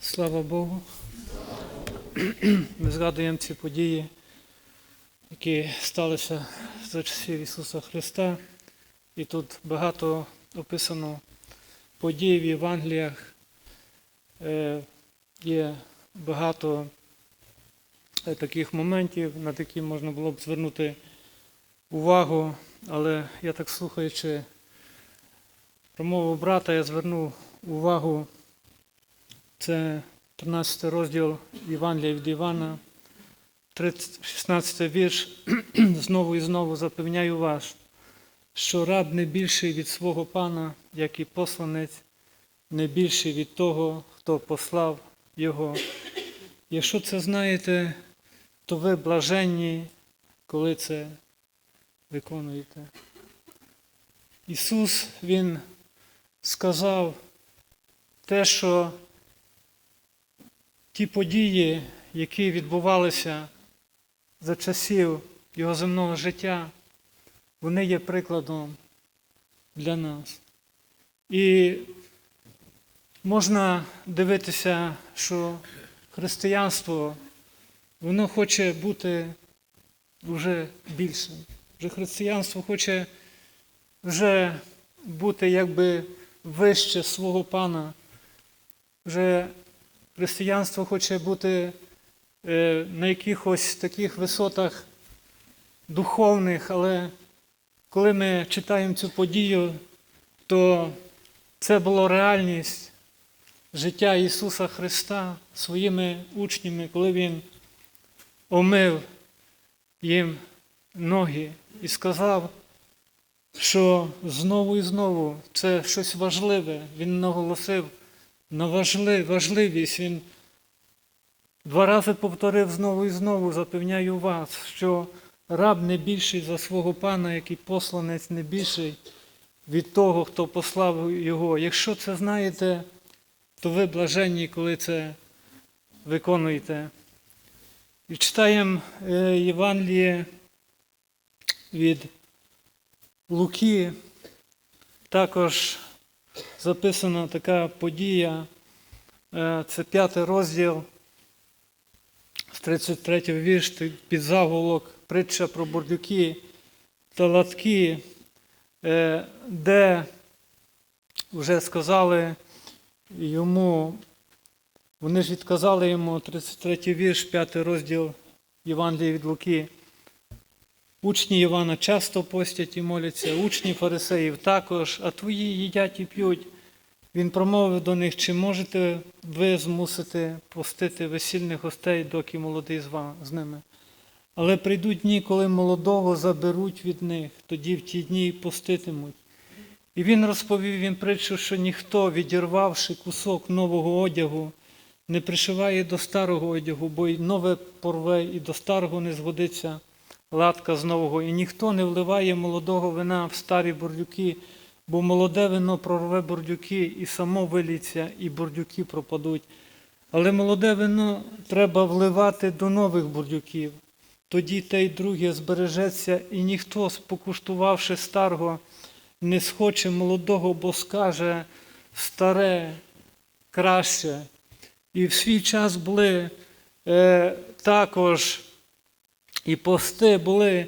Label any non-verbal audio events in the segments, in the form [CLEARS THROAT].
Слава Богу. Ми згадуємо ці події, які сталися за часів Ісуса Христа. І тут багато описано подій в Євангеліях. Е, Є багато е, таких моментів, на які можна було б звернути увагу, але я так слухаючи промову брата, я звернув увагу. Це 13 розділ Євангелія від Івана, 16 вірш. [CLEARS THROAT] Знову і знову запевняю вас, що раб не більший від свого пана, як і посланець, не більший від того, хто послав його. Якщо це знаєте, то ви блаженні, коли це виконуєте. Ісус, Він сказав те, що ті події, які відбувалися за часів його земного життя, вони є прикладом для нас. І можна дивитися, що християнство, воно хоче бути вже більшим. Вже християнство хоче вже бути якби вище свого пана. Вже християнство хоче бути е, на якихось таких висотах духовних, але коли ми читаємо цю подію, то це була реальність життя Ісуса Христа своїми учнями, коли Він омив їм ноги і сказав, що знову і знову це щось важливе. Він наголосив на важливість. Він два рази повторив знову і знову, запевняю вас, що раб не більший за свого пана, як і посланець не більший від того, хто послав його. Якщо це знаєте, то ви блаженні, коли це виконуєте. І читаємо е, Євангеліє від Луки, також записана така подія, е, це п'ятий розділ з 33 вірш під заголовок притча про бурдюки та латки, е, де вже сказали йому, вони ж відказали йому 33 вірш, 5 розділ Євангелія від Луки. Учні Івана часто постять і моляться, учні фарисеїв також, а твої їдять і п'ють. Він промовив до них, чи можете ви змусити постити весільних гостей, доки молодий з ними. Але прийдуть дні, коли молодого заберуть від них, тоді в ті дні й поститимуть. І він розповів їм притчу, що ніхто, відірвавши кусок нового одягу, не пришиває до старого одягу, бо й нове порве, і до старого не згодиться латка з нового, і ніхто не вливає молодого вина в старі бурдюки, бо молоде вино прорве бурдюки, і само виліться, і бурдюки пропадуть. Але молоде вино треба вливати до нових бурдюків. Тоді те й друге збережеться, і ніхто, спокуштувавши старого, не схоче молодого, бо скаже старе краще. І в свій час були е, також і пости були,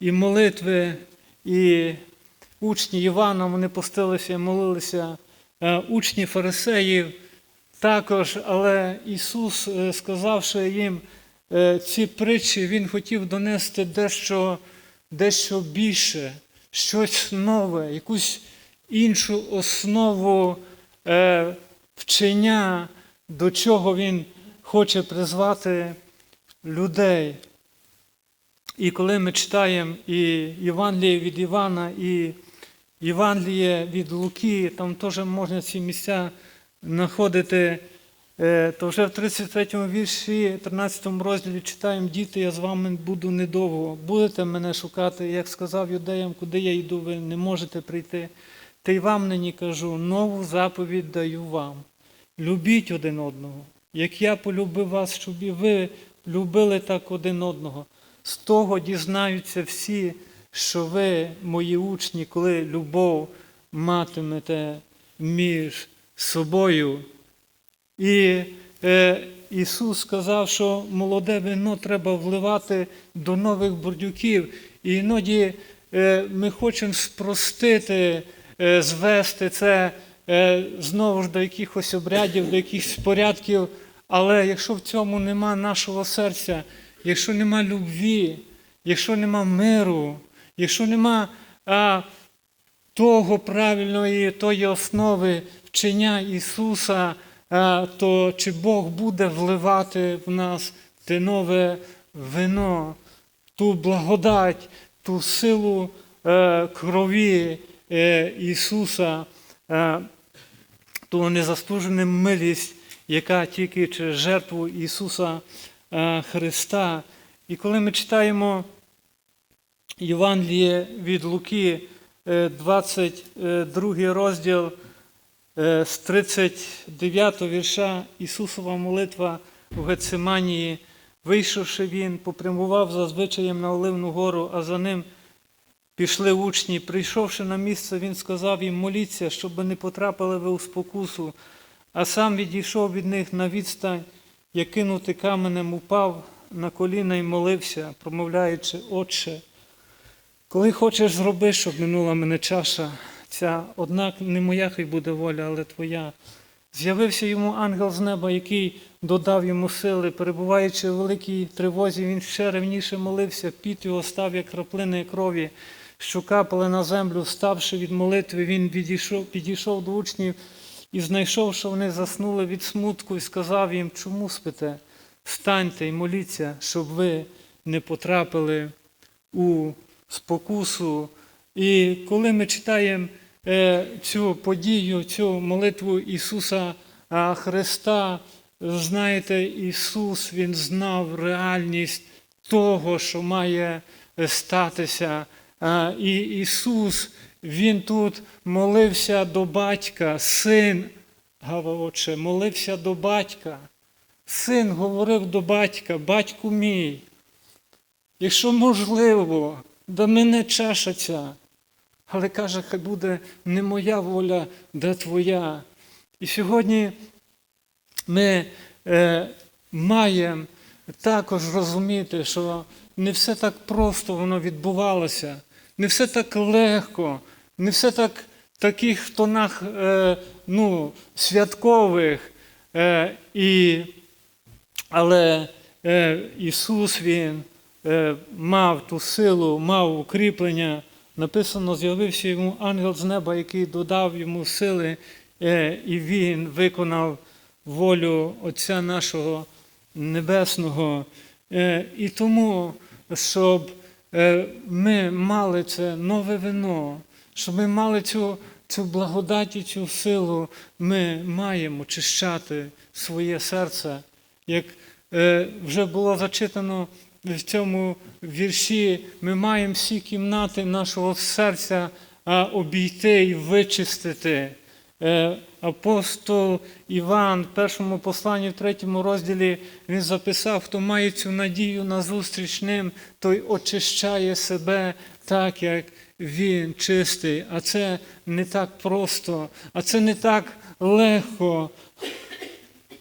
і молитви, і учні Івана вони постилися і молилися, е, учні фарисеїв також, але Ісус, е, сказавши їм е, ці притчі, Він хотів донести дещо, дещо більше, щось нове, якусь іншу основу вчення, до чого Він хоче призвати людей. І коли ми читаємо і Євангеліє від Івана, і Євангеліє від Луки, там теж можна ці місця знаходити, е, то вже в 33 вірші, 13 розділі читаємо, діти, я з вами буду недовго. Будете мене шукати, як сказав юдеям, куди я йду, ви не можете прийти. Та й вам нині кажу, нову заповідь даю вам. Любіть один одного, як я полюбив вас, щоб і ви любили так один одного. З того дізнаються всі, що ви, мої учні, коли любов матимете між собою. І е, Ісус сказав, що молоде вино треба вливати до нових бурдюків. І іноді е, ми хочемо спростити, е, звести це е, знову ж до якихось обрядів, до якихось порядків. Але якщо в цьому нема нашого серця, якщо нема любві, якщо нема миру, якщо нема а, того правильної, тої основи вчення Ісуса, а, то чи Бог буде вливати в нас те нове вино, ту благодать, ту силу е, крові е, Ісуса, е, ту незаслужену милість, яка тільки через жертву Ісуса Христа. І коли ми читаємо Євангеліє від Луки, е, 22 розділ е, з 39 вірша Ісусова молитва у Гециманії, вийшовши він, попрямував за звичаєм на Оливну гору, а за ним пішли учні. Прийшовши на місце, він сказав їм, моліться, щоб не потрапили ви у спокусу, а сам відійшов від них на відстань, як кинути каменем, упав на коліна і молився, промовляючи, Отче, коли хочеш зроби, щоб минула мене чаша, ця, однак не моя хай буде воля, але твоя. З'явився йому ангел з неба, який додав йому сили. Перебуваючи в великій тривозі, він ще ревніше молився, піт його став, як краплини крові, що капали на землю. Ставши від молитви, він відійшов, підійшов до учнів і знайшов, що вони заснули від смутку, і сказав їм, чому спите? Встаньте і моліться, щоб ви не потрапили у спокусу. І коли ми читаємо е, цю подію, цю молитву Ісуса Христа, знаєте, Ісус Він знав реальність того, що має статися. І Ісус, Він тут молився до батька, син, Гава Отче, молився до батька. Син говорив до батька, батьку мій, якщо можливо, до мене чаша. Але каже, хай буде не моя воля, да твоя. І сьогодні ми е, маємо також розуміти, що не все так просто воно відбувалося, не все так легко, не все так таких тонах е, ну, святкових. Е, і, але е, Ісус Він е, мав ту силу, мав укріплення. Написано, з'явився йому ангел з неба, який додав йому сили, е, і він виконав волю Отця нашого Небесного. Е, І тому, щоб ми мали це нове вино, щоб ми мали цю, цю благодать і цю силу, ми маємо очищати своє серце. Як е, вже було зачитано в цьому вірші, ми маємо всі кімнати нашого серця обійти і вичистити. Е, Апостол Іван в першому посланні, в третьому розділі, він записав, хто має цю надію на зустріч ним, той очищає себе так, як він чистий. А це не так просто, а це не так легко.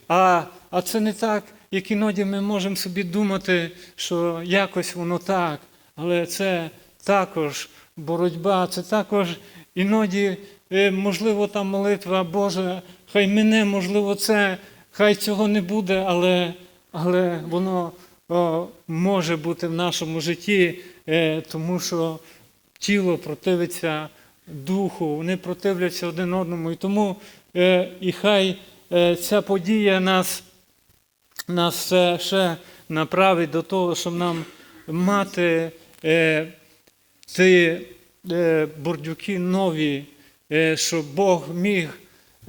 А, а це не так, як іноді ми можемо собі думати, що якось воно так, але це також боротьба, це також іноді, е, можливо, та молитва Боже, хай мене, можливо, це, хай цього не буде, але, але воно о, може бути в нашому житті, е, тому що тіло противиться духу, вони противляться один одному. І тому е, і хай е, ця подія нас, нас ще, ще направить до того, щоб нам мати е, ці е, бордюки нові, е, щоб Бог міг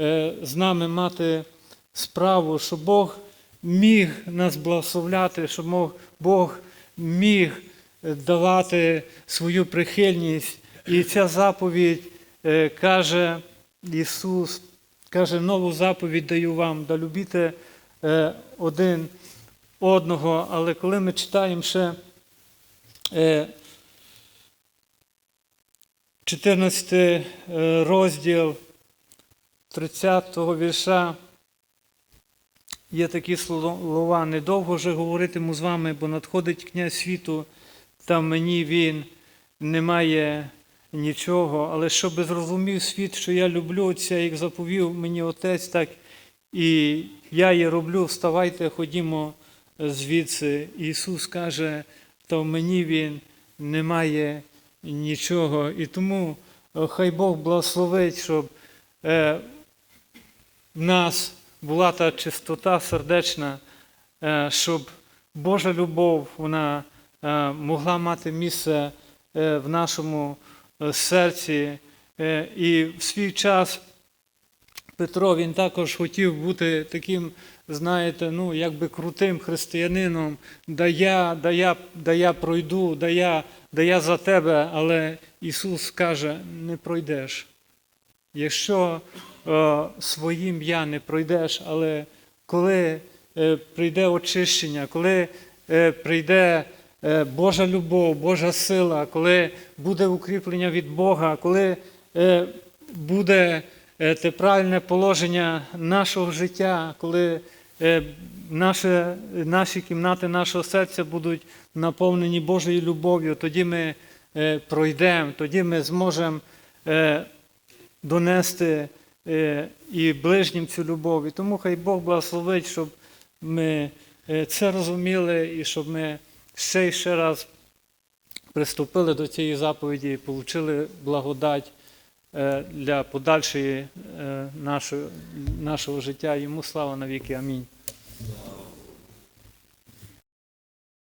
е, з нами мати справу, щоб Бог міг нас благословляти, щоб Бог міг давати свою прихильність. І ця заповідь каже Ісус, каже, нову заповідь даю вам, да любіте один одного. Але коли ми читаємо ще 14 е, розділ 30 вірша, є такі слова, недовго вже говоритиму з вами, бо надходить князь світу, та мені він не має нічого, але щоб зрозумів світ, що я люблю Отця, як заповів мені Отець, так і я її роблю, вставайте, ходімо звідси. Ісус каже, та в мені Він не має нічого. І тому е, хай Бог благословить, щоб е, в нас була та чистота сердечна, е, щоб Божа любов вона могла мати місце в нашому серці. І в свій час Петро він також хотів бути таким, знаєте, ну якби крутим християнином, да я, да я, да я пройду, да я, да я за тебе, але Ісус каже, не пройдеш. Якщо е, своїм я не пройдеш, але коли е, прийде очищення, коли е, прийде е, Божа любов, Божа сила, коли буде укріплення від Бога, коли е, буде те правильне положення нашого життя, коли е, наше, наші кімнати нашого серця будуть наповнені Божою любов'ю, тоді ми е, пройдемо, тоді ми зможемо е, донести і ближнім цю любов. І тому хай Бог благословить, щоб ми це розуміли і щоб ми ще і ще раз приступили до цієї заповіді і отримали благодать для подальшої е, нашого життя. Йому слава навіки. Амінь.